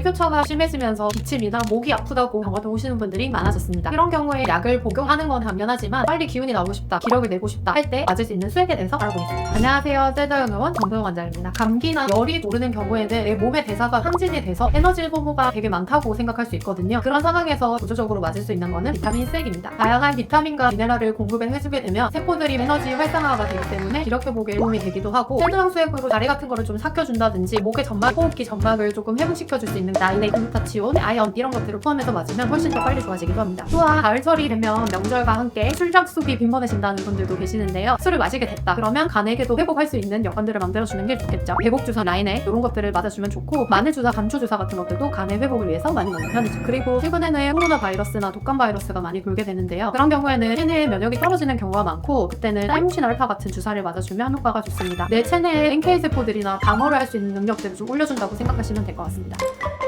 일교차가 심해지면서 기침이나 목이 아프다고 병원에 오시는 분들이 많아졌습니다. 이런 경우에 약을 복용하는 건 당연하지만 빨리 기운이 나오고 싶다, 기력을 내고 싶다 할 때 맞을 수 있는 수액에 대해서 알아보겠습니다. 안녕하세요. 셀더영 의원 정도영 원장입니다. 감기나 열이 오르는 경우에는 내 몸의 대사가 항진이 돼서 에너지 소모가 되게 많다고 생각할 수 있거든요. 그런 상황에서 구조적으로 맞을 수 있는 거는 비타민 C입니다. 다양한 비타민과 미네랄을 공급해 해주게 되면 세포들이 에너지 활성화가 되기 때문에 기력 회복에 도움이 되기도 하고 셀더영 수액으로 다리 같은 거를 좀 삭혀준다든지 목의 점막, 호흡기 점막을 조금 회복시켜줄 수 있는 나인의 글루타치온, 아연 이런 것들을 포함해서 맞으면 훨씬 더 빨리 좋아지기도 합니다. 또한 가을철이 되면 명절과 함께 술작속이 빈번해진다는 분들도 계시는데요. 술을 마시게 됐다. 그러면 간에게도 회복할 수 있는 여건들을 만들어주는 게 좋겠죠. 배복 주사, 라인에 이런 것들을 맞아주면 좋고 마늘 주사, 감초 주사 같은 것들도 간의 회복을 위해서 많이 먹는 편이죠. 그리고 최근에는 코로나 바이러스나 독감 바이러스가 많이 돌게 되는데요. 그런 경우에는 체내의 면역이 떨어지는 경우가 많고 그때는 사이모신 알파 같은 주사를 맞아주면 효과가 좋습니다. 내 체내의 NK 세포들이나 방어를 할 수 있는 능력들을 좀 올려준다고 생각하시면 될 것 같습니다.